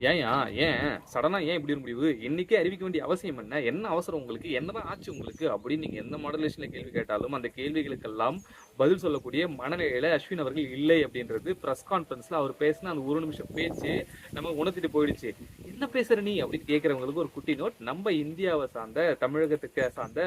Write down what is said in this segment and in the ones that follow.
ஏன்யா ஏன்? சடனாக ஏன் இப்படி ஒரு முடிவு? இன்னைக்கே அறிவிக்க வேண்டிய அவசியம் என்ன? என்ன அவசரம் உங்களுக்கு? என்னதான் ஆச்சு உங்களுக்கு? அப்படின்னு நீங்கள் எந்த மாடலேஷனில் கேள்வி கேட்டாலும் அந்த கேள்விகளுக்கெல்லாம் பதில் சொல்லக்கூடிய மனநிலையில் அஸ்வின் அவர்கள் இல்லை அப்படின்றது ப்ரெஸ் கான்ஃபரன்ஸில் அவர் பேசின அந்த ஒரு நிமிஷம் பேச்சு நம்ம உணர்த்திட்டு போயிடுச்சு. என்ன பேசுற நீ அப்படின்னு கேட்கறவங்களுக்கு ஒரு குட்டி நோட் நம்ம இந்தியாவை சார்ந்த தமிழகத்துக்கு சார்ந்த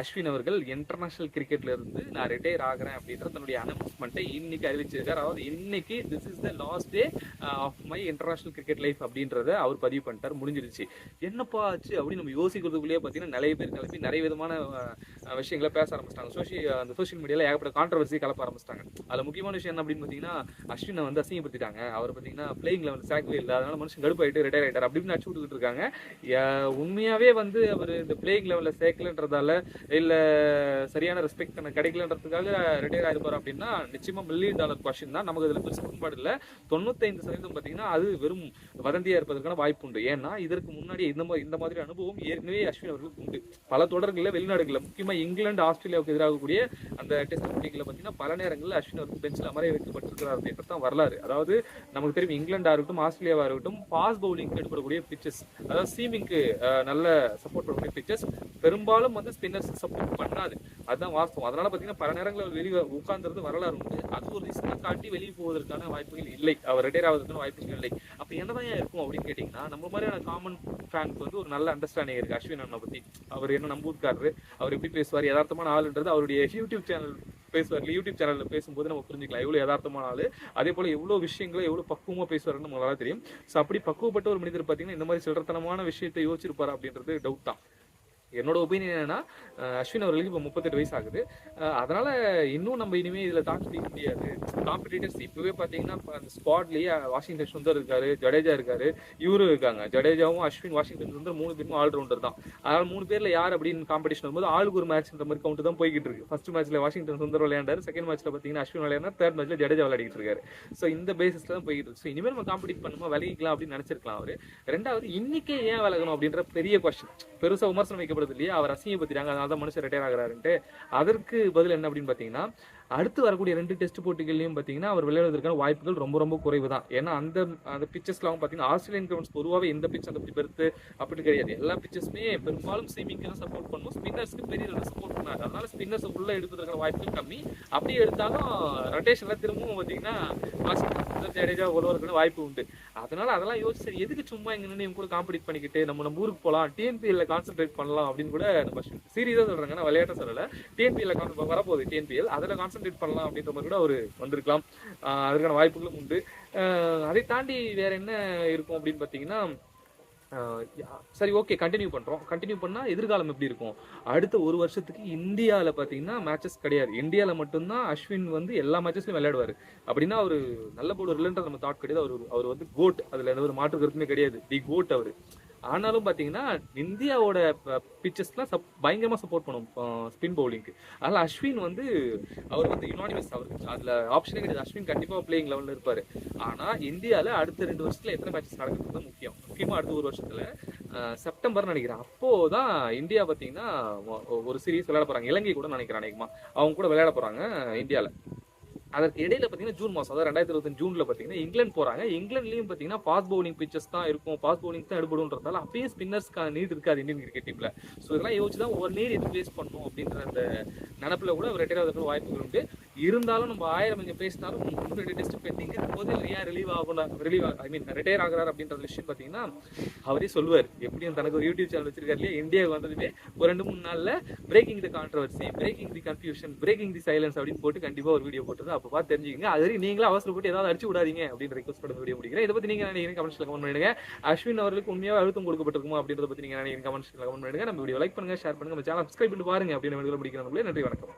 அஸ்வின் அவர்கள் இன்டர்நேஷனல் கிரிக்கெட்ல இருந்து நான் ரிட்டையர் ஆகிறேன் அப்படின்ற தன்னுடைய அனௌன்ஸ்மெண்ட்டை இன்னைக்கு அறிவிச்சிருக்காரு. அதாவது இன்னைக்கு this is the last day of my international cricket life அப்படின்றத அவர் பதிவு பண்ணிட்டார். முடிஞ்சிருச்சு. என்னப்பா ஆச்சு அப்படின்னு நம்ம யோசிக்கிறதுக்குள்ளேயே பார்த்தீங்கன்னா நிறைய பேர் கிளம்பி நிறைய விதமான uh, விஷயங்களை பேச ஆரம்பிச்சிட்டாங்க. சோஷியல் uh, அந்த சோஷியல் மீடியாவில் ஏகப்பட்ட கான்ட்ரவர்சி கலப்ப ஆரம்பிச்சிட்டாங்க. அதில் முக்கியமான விஷயம் என்ன அப்படின்னு பார்த்தீங்கன்னா அஸ்வினை வந்து அசிங்கப்படுத்திட்டாங்க. அவர் பார்த்தீங்கன்னா பிளேயிங் லெவல் சாக்கவே இல்லை. அதனால மனுஷன் கடுப்பாயிட்டு ரிட்டையர் ஆகிட்டார் அப்படின்னு அடிச்சு விட்டுக்கிட்டு இருக்காங்க. யா- உண்மையாவே வந்து அவர் இந்த பிளேயிங் லெவலில் சேர்க்கலன்றதால இல்ல சரியான ரெஸ்பெக்ட் எனக்கு கிடைக்கலன்றதுக்காக ரிட்டையர் ஆயிருப்பார் அப்படின்னா நிச்சயமா மில்லியன் டாலர் கொஸ்டின் தான். நமக்கு இதுல பெருசு உட்பாடு இல்லை. தொண்ணூத்தைந்து சதவீதம் பார்த்தீங்கன்னா அது வெறும் வதந்தியா இருப்பதற்கான வாய்ப்பு உண்டு. ஏன்னா இதற்கு முன்னாடி இந்த மாதிரி இந்த மாதிரி அனுபவம் ஏற்கனவே அஸ்வின் அவர்களுக்கு உண்டு. பல தொடர்களில் வெளிநாடுகளில் முக்கியமா இங்கிலாந்து ஆஸ்திரேலியாவுக்கு எதிராக கூடிய அந்த டெஸ்ட் போட்டிகளில் பார்த்தீங்கன்னா பல நேரங்களில் அஸ்வின் அவர்கள் பெஞ்சில் அமர வைக்கப்பட்டிருக்கிறார் அப்படின்றது தான் வரலாறு. அதாவது நமக்கு தெரியும் இங்கிலாண்டாக இருக்கட்டும் ஆஸ்திரேலியாவா இருக்கட்டும் பாஸ் பவுலிங் எடுப்படக்கூடிய பிச்சஸ் அதாவது சீமிங்க்கு நல்ல சப்போர்ட் பண்ணக்கூடிய பிச்சஸ் பெரும்பாலும் வந்து ஸ்பின்னர்ஸ் சப்போர்ட் பண்ணாது. அதுதான் வாஸ்தவம். அதனால பார்த்தீங்கன்னா பல நேரங்களில் வெளியே உட்கார்ந்துருந்து வரலாறு உண்டு. அது ஒரு ரிஸ்க்கை காட்டி வெளியே போவதற்கான வாய்ப்புகள் இல்லை. அவர் ரிட்டையர் ஆவதற்கான வாய்ப்புகள் இல்லை. அப்போ என்னதான் இருக்கும் அப்படின்னு கேட்டிங்கன்னா நம்ம மாதிரியான காமன் ஃபேனுக்கு வந்து ஒரு நல்ல அண்டர்ஸ்டாண்டிங் இருக்குது அஸ்வின் அண்ணனை பற்றி அவர் என்ன நம்பூர்க்காரரு? அவர் எப்படி பேசுவார்? யதார்த்தமான ஆளுன்றது அவருடைய யூடியூப் சேனல் பேசுவார் யூடியூப் சேனல்ல பேசும்போது நம்ம புரிஞ்சுக்கலாம். எவ்வளவு யதார்த்தமான ஆளு. அதே போல எவ்வளவு விஷயங்களை எவ்வளவு பக்குவமா பேசுவாருன்னு நம்மளால தெரியும். ஸோ அப்படி பக்குவப்பட்ட ஒரு மனிதர் பார்த்தீங்கன்னா இந்த மாதிரி சில்லறத்தனமான விஷயத்தை யோசிச்சிருப்பாரா அப்படின்றது டவுட் தான். என்னோட ஒப்பீனியன் என்னன்னா அஸ்வின் அவர்களுக்கு இப்போ முப்பத்தெட்டு வயசு ஆகுது. அதனால இன்னும் நம்ம இனிமேல் இதில் தாக்கு பிடிக்க முடியாது. காம்படிட்டர்ஸ் இப்பவே பார்த்தீங்கன்னா இப்போ அந்த ஸ்பாட்லேயே வாஷிங்டன் சுந்தர் இருக்காரு ஜடேஜா இருக்காரு இவரும் இருக்காங்க. ஜடேஜாவும் அஸ்வின் வாஷிங்டன் சுந்தர் மூணு பேரும் ஆல்ரவுண்டர் தான். அதனால மூணு பேர்ல யார் அப்படின்னு காம்படிஷன் வரும்போது ஆளுக்கு ஒரு மேட்ச்ன்ற மாதிரி கவுண்ட் தான் போய்கிட்டு இருக்கு. ஃபர்ஸ்ட் மேட்ச்ல வாஷிங்டன் சுந்தர் விளையாண்டாரு செகண்ட் மேட்ச்ல பார்த்தீங்கன்னா அஸ்வின் விளையாண்டா தேர்ட் மேட்ச்ல ஜடேஜா விளையாடிட்டு இருக்காரு. ஸோ இந்த பேசிஸ்ல தான் போய்கிட்டு இருக்கு. ஸோ இனிமேல் நம்ம காம்படிட் பண்ணுமா விலகிக்கலாம் அப்படின்னு நினைச்சிருக்கலாம் அவர். ரெண்டாவது இன்னைக்கே ஏன் விலகணும் அப்படின்ற பெரிய கொஸ்டின் பெருசா விமர்சனம் வைக்கப்படுது இல்லையா? அவர் அசிங்கப்படுத்திட்டாங்க அதனால தான் மனுஷன் ரிட்டையர் ஆகிறாருன்ட்டு. அதற்கு பதில் என்ன அப்படின்னு பார்த்தீங்கன்னா அடுத்து வரக்கூடிய ரெண்டு டெஸ்ட் போட்டிகள்லையும் பார்த்தீங்கன்னா அவர் விளையாடுவதற்கான வாய்ப்புகள் ரொம்ப ரொம்ப குறைவு தான் ஏன்னா அந்த அந்த பிச்சர்ஸ்லாம் பார்த்தீங்கன்னா ஆஸ்திரேலியன் கிரவுண்ட்ஸ் பொதுவாகவே எந்த பிச் அந்த அப்படி பெருத்து அப்படின்னு கிடையாது. எல்லா பிச்சர்ஸுமே பெரும்பாலும் ஸ்விமிங்க்கு தான் சப்போர்ட் பண்ணுவோம் ஸ்பின்னர்ஸ்க்கு பெரிய சப்போர்ட் பண்ணாங்க அதனால ஸ்பின்னர்ஸ் உள்ள எடுப்பதற்கான வாய்ப்புகள் கம்மி. அப்படி எடுத்தாலும் ரொட்டேஷன்ல திரும்பவும் பார்த்தீங்கன்னா வாஷிங்டன் ஜடேஜா ஒருவருக்கான வாய்ப்பு உண்டு. அதனால அதெல்லாம் யோசிச்சு சரி எதுக்கு சும்மா இங்கே நின்று கூட காம்படிட் பண்ணிக்கிட்டு நம்ம நம்ம ஊருக்கு போகலாம் டிஎன்பிஎல்ல கான்சென்ட்ரேட் பண்ணலாம் அப்படின்னு கூட நம்ம சீரியஸாக சொல்றாங்க. நான் விளையாட்ட சொல்லல. டிஎன்பிஎல்ல வரப்போகுது டிஎன்பிஎல் அதில் கான்சென்ட்ரேட் பண்ணலாம் அப்படின்ற மாதிரி கூட அவர் வந்திருக்கலாம். அதற்கான வாய்ப்புகளும் உண்டு. அதை தாண்டி வேற என்ன இருக்கும் அப்படின்னு பார்த்தீங்கன்னா சரி ஓகே கண்டினியூ பண்றோம். கண்டினியூ பண்ணால் எதிர்காலம் எப்படி இருக்கும்? அடுத்த ஒரு வருஷத்துக்கு இந்தியாவில் பார்த்தீங்கன்னா மேட்சஸ் கிடையாது. இந்தியாவில் மட்டும்தான் அஸ்வின் வந்து எல்லா மேட்சஸ்லையும் விளையாடுவார். அப்படின்னா அவர் நல்ல போர்டு இல்லைன்ற நம்ம தாட் கிடையாது. அவர் அவர் வந்து கோட் அதில் எந்த ஒரு மாற்று கருத்துமே கிடையாது. தி கோட் அவர். ஆனாலும் பார்த்தீங்கன்னா இந்தியாவோட பிச்சர்ஸ்லாம் சப் பயங்கரமாக சப்போர்ட் பண்ணும் ஸ்பின் பவுலிங்க்கு அதனால் அஸ்வின் வந்து அவர் வந்து யுனானிமஸ் அவர் அதில் ஆப்ஷனே கிடையாது. அஸ்வின் கண்டிப்பாக பிளேயிங் லெவலில் இருப்பார். ஆனால் இந்தியாவில் அடுத்த ரெண்டு வருஷத்தில் எத்தனை மேட்சஸ் நடக்கிறது முக்கியம். முக்கியமாக அடுத்த ஒரு வருஷத்தில் செப்டம்பர் நினைக்கிறேன். அப்போது தான் இந்தியா பார்த்தீங்கன்னா ஒரு சீரீஸ் விளையாட போகிறாங்க இலங்கை கூட நினைக்கிறேன் அநேகமாக அவங்க கூட விளையாட போகிறாங்க இந்தியாவில் அதற்கு இடையில பார்த்தீங்கன்னா ஜூன் மாதம் அதாவது ரெண்டாயிரத்தி இருபத்தஞ்சு ஜூனில் பார்த்தீங்கன்னா இங்கிலாந்து போறாங்க. இங்கிலாந்துலேயும் பார்த்தீங்கன்னா ஃபாஸ்ட் பவுலிங் பிச்சஸ் தான் இருக்கும். ஃபாஸ்ட் பவுலிங் தான் எடுபடும்ன்றதால அப்பயும் ஸ்பின்னர்ஸ்க்கான நீட் இருக்காது இந்தியன் கிரிக்கெட் டீம்ல ஸோ இதெல்லாம் யோசிச்சு தான் ஒரு நீட் ரிப்ளேஸ் பண்ணும் அப்படின்ற அந்த நினப்பில் கூட ரெட்டையாவது ரிட்டையர் ஆகிறதுக்கு வாய்ப்புகள் உண்டு. இருந்தாலும் நம்ம ஆயிரம் கொஞ்சம் பேசினாலும் ரெண்டு டெஸ்ட் பெண்டிங் போது ஏன் ரிலீவ் ஆகணும் ரிலீவ் ஐ மீன் ரிட்டையர் ஆகிறார் அப்படின்ற விஷயம் பார்த்தீங்கன்னா அவரே சொல்லுவார். எப்படியும் தனக்கு ஒரு யூடியூப் சேனல் வச்சிருக்காரு இல்லையா? இந்தியாவுக்கு வந்ததுமே ஒரு ரெண்டு மூணு நாளில் breaking the controversy breaking the confusion breaking the silence அப்படின்னு போட்டு கண்டிப்பாக ஒரு வீடியோ போட்டது அப்போ பார்த்து தெரிஞ்சுக்கங்க. அது வரைக்கும் நீங்களும் அவசரப்பட்டு ஏதாவது அடிச்சு விடாதீங்க அப்படின்னு ரெக்வஸ்ட் பண்ண வீடியோ முடிக்கிறேன். இதை பற்றி நீங்கள் நினைக்கிறீங்க? கமெண்ட்ஸில் கமெண்ட் பண்ணிடுங்க. அஸ்வின் அவர்களுக்கு உண்மையாக அழுத்தம் கொடுக்கப்பட்டிருக்குமா அப்படின்றத பற்றி நீங்கள் நினைக்கிறீங்க? கமெண்ட்ஸில் கமெண்ட் பண்ணிடுங்க. நம்ம வீடியோ லைக் பண்ணுங்க ஷேர் பண்ணுங்க. நம்ம சேனல் சப்ஸ்கிரைப் பண்ணி பாருங்க அப்படின்னு வீடியோ முடிக்கிறவங்களே நன்றி வணக்கம்.